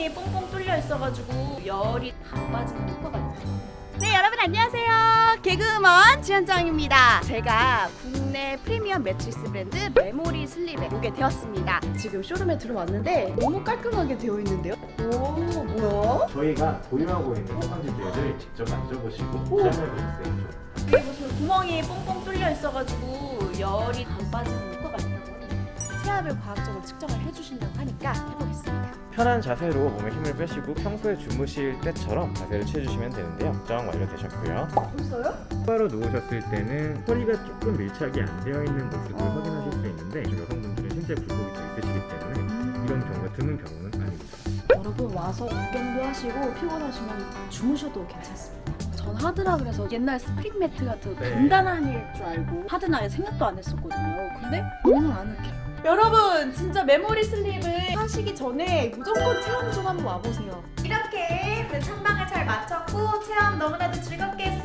구멍이 뽕뽕 뚫려 있어가지고 열이 다 빠지는 효과가 있어요. 네 여러분 안녕하세요. 개그우먼 지현정입니다. 제가 국내 프리미엄 매트리스 브랜드 메모리 슬립에 오게 되었습니다. 지금 쇼룸에 들어왔는데 너무 깔끔하게 되어 있는데요? 오 뭐야? 저희가 보유하고 있는 호강지들을 직접 만져보시고 수 여기 보시면 구멍이 뽕뽕 뚫려 있어가지고 열이 안 빠지는 효과가 있다고 하네요 체압을 과학적으로 측정을 해주신다고 하니까 해보겠습니다 편한 자세로 몸에 힘을 빼시고 평소에 주무실 때처럼 자세를 취해주시면 되는데요. 정장 완료되셨고요. 벌써요? 똑바로 누우셨을 때는 허리가 조금 밀착이 안 되어 있는 모습을 어. 확인하실 수 있는데 여성분들은 신체 굴곡이 좀 있으시기 때문에 이런 경우가 드문 경우는 아닙니다. 여러분 와서 구경도 하시고 피곤하시면 주무셔도 괜찮습니다. 전 하드라 그래서 옛날 스프링 매트 같은 네. 단단한 일 줄 알고 하드나에 생각도 안 했었거든요. 근데 너무 아늑해요. 여러분 진짜 메모리 슬립을 하시기 전에 무조건 체험 좀 한번 와보세요. 이렇게 그 창방을 잘 마쳤고 체험 너무나도 즐겁게 했습니다.